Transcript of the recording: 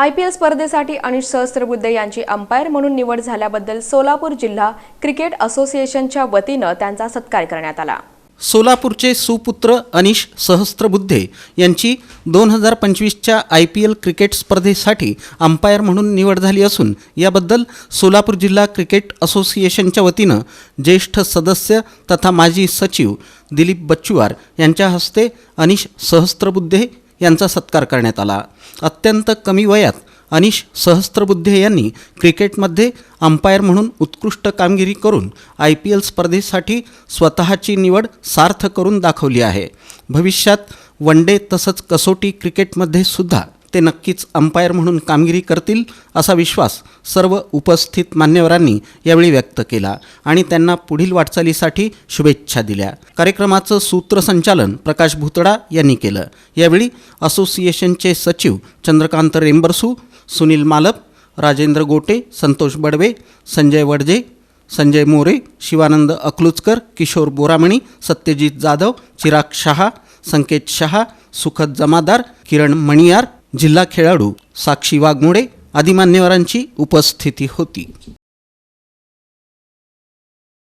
I P L स्पर्धेसाठी अनिश सहस्त्रबुद्धे यांची umpire म्हणून निवड झाल्याबद्दल सोलापूर जिल्हा क्रिकेट असोसिएशनच्या वतीनं त्यांचा सत्कार करण्यात आला. सोलापूरचे सुपुत्र अनिश सहस्त्रबुद्धे यांची दोन हजार पंचवीसच्या आय पी एल क्रिकेट स्पर्धेसाठी अंपायर म्हणून निवड झाली असून याबद्दल सोलापूर जिल्हा क्रिकेट असोसिएशनच्या वतीनं ज्येष्ठ सदस्य तथा माजी सचिव दिलीप बच्चुवार यांच्या हस्ते अनिश सहस्त्रबुद्धे यांचा सत्कार करण्यात आला. अत्यंत कमी वयात अनिश सहस्त्रबुद्धे यांनी क्रिकेटमध्ये अंपायर म्हणून उत्कृष्ट कामगिरी करून आय पी एल स्पर्धेसाठी स्वतःची निवड सार्थ करून दाखवली आहे. भविष्यात वन डे तसंच कसोटी क्रिकेटमध्ये सुद्धा ते नक्कीच अंपायर म्हणून कामगिरी करतील असा विश्वास सर्व उपस्थित मान्यवरांनी यावेळी व्यक्त केला आणि त्यांना पुढील वाटचालीसाठी शुभेच्छा दिल्या. कार्यक्रमाचं सूत्रसंचालन प्रकाश भुतडा यांनी केलं. यावेळी असोसिएशनचे सचिव चंद्रकांत रेंबरसू सुनील मालप राजेंद्र गोटे संतोष बडवे संजय वडजे संजय मोरे शिवानंद अकलुचकर किशोर बोरामणी सत्यजित जाधव चिराग शहा संकेत शहा सुखद जमादार किरण मणियार जिल्हा खेळाडू साक्षी वाघमोडे आदी मान्यवरांची उपस्थिती होती.